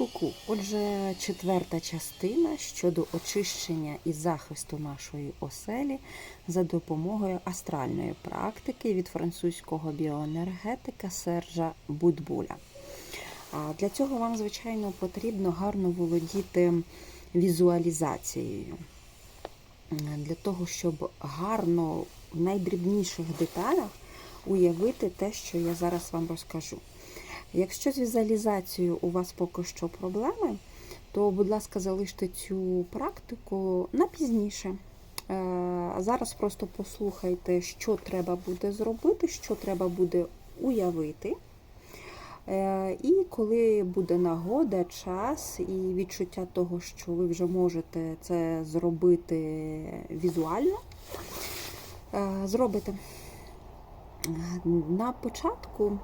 Ку-ку. Отже, четверта частина щодо очищення і захисту нашої оселі за допомогою астральної практики від французького біоенергетика Сержа Будбуля. Для цього вам, звичайно, потрібно гарно володіти візуалізацією. Для того, щоб гарно в найдрібніших деталях уявити те, що я зараз вам розкажу. Якщо з візуалізацією у вас поки що проблеми, то, будь ласка, залиште цю практику на пізніше. Е, Зараз просто послухайте, що треба буде зробити, що треба буде уявити. Е, І коли буде нагода, час і відчуття того, що ви вже можете це зробити візуально, е, зробите. На початку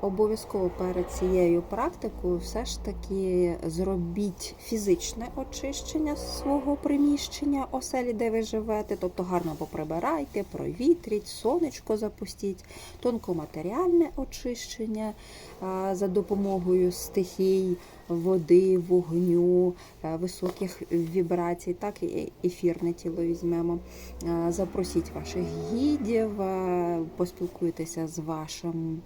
Обов'язково перед цією практикою все ж таки зробіть фізичне очищення свого приміщення, оселі, де ви живете, тобто гарно поприбирайте, провітріть, сонечко запустіть, тонкоматеріальне очищення е, за допомогою стихій, води, вогню, е, високих вібрацій, так і ефірне тіло візьмемо. Запросіть ваших гідів, поспілкуйтеся з вашим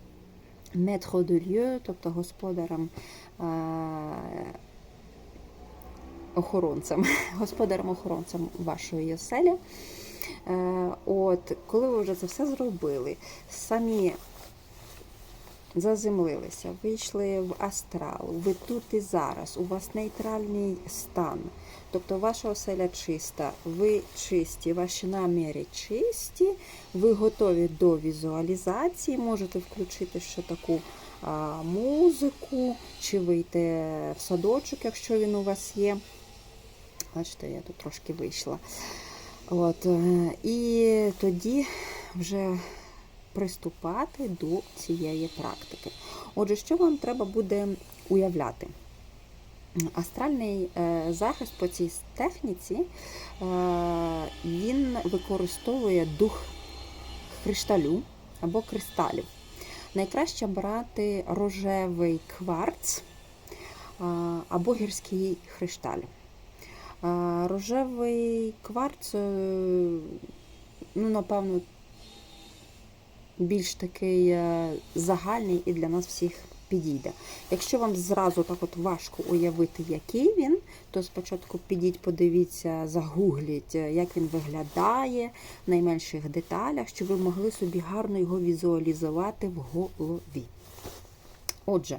lieu, тобто господарем охоронцем, господарем-охоронцем вашої оселі. От, коли ви вже це все зробили, самі заземлилися, вийшли в астрал, ви тут і зараз, у вас нейтральний стан. Тобто ваша оселя чиста, ви чисті, ваші наміри чисті, ви готові до візуалізації, можете включити ще таку а, музику, чи вийти в садочок, якщо він у вас є. Бачите, я тут трошки вийшла. От, е, І тоді вже приступати до цієї практики. Отже, що вам треба буде уявляти? Астральний е, захист по цій техніці е, він використовує дух кришталю або кристалів. Найкраще брати рожевий кварц е, або гірський хришталь. Рожевий кварц, ну, напевно, більш такий загальний і для нас всіх підійде. Якщо вам зразу так от важко уявити, який він, то спочатку підіть, подивіться, загугліть, е, як він виглядає в найменших деталях, щоб ви могли собі гарно його візуалізувати в голові. Отже,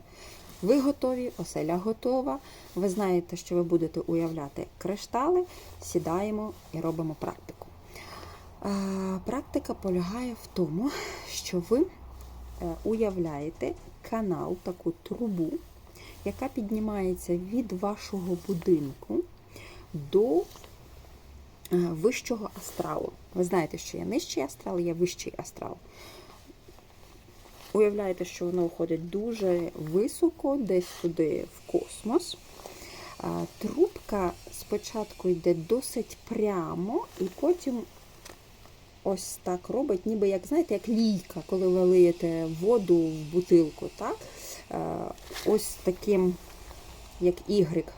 ви готові, оселя готова. Ви знаєте, що ви будете уявляти криштали, сідаємо і робимо практику. Практика полягає в тому, що ви е, уявляєте канал, таку трубу, яка піднімається від вашого будинку до е, вищого астралу. Ви знаєте, що є нижчий астрал, є вищий астрал. Уявляєте, що воно уходить дуже високо, десь туди в космос. Трубка спочатку йде досить прямо, і потім ось так робить, ніби як, знаєте, як лійка, коли ви лиєте воду в бутилку. так? Е, ось таким, як ігрик.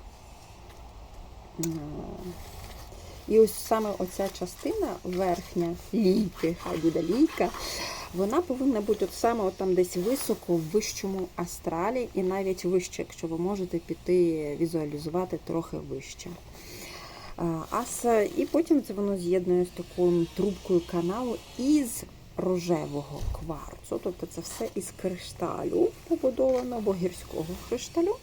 Е, і ось саме оця частина верхня лійки, хай буде лійка, вона повинна бути от саме от там десь високо, в вищому астралі, і навіть вище, якщо ви можете піти візуалізувати трохи вище. Ас, і потім це воно з'єднує з такою трубкою каналу із рожевого кварцу. Тобто це все із кришталю побудовано, або гірського кришталю.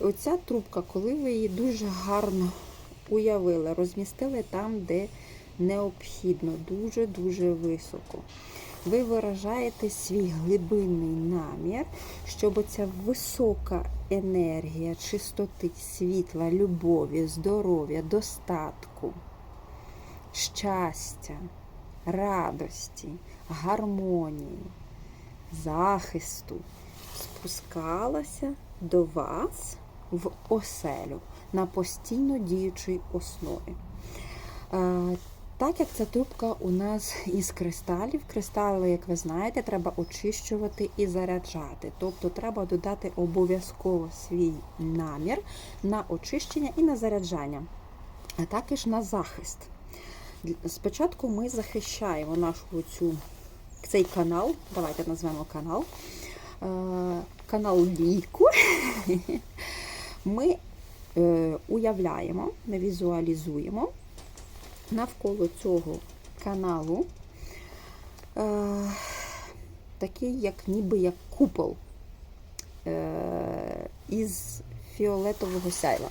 Оця трубка, коли ви її дуже гарно уявили, розмістили там, де необхідно, дуже-дуже високо ви виражаєте свій глибинний намір, щоб ця висока енергія, чистоти, світла, любові, здоров'я, достатку, щастя, радості, гармонії, захисту спускалася до вас в оселю на постійно діючій основі. Так як ця трубка у нас із кристалів, кристали, як ви знаєте, треба очищувати і заряджати. Тобто треба додати обов'язково свій намір на очищення і на заряджання, а також на захист. Спочатку ми захищаємо нашу цю, цей канал, давайте назвемо канал, е, канал лійку. Ми е, уявляємо, ми візуалізуємо навколо цього каналу е, такий, як ніби як купол е, із фіолетового сяйва.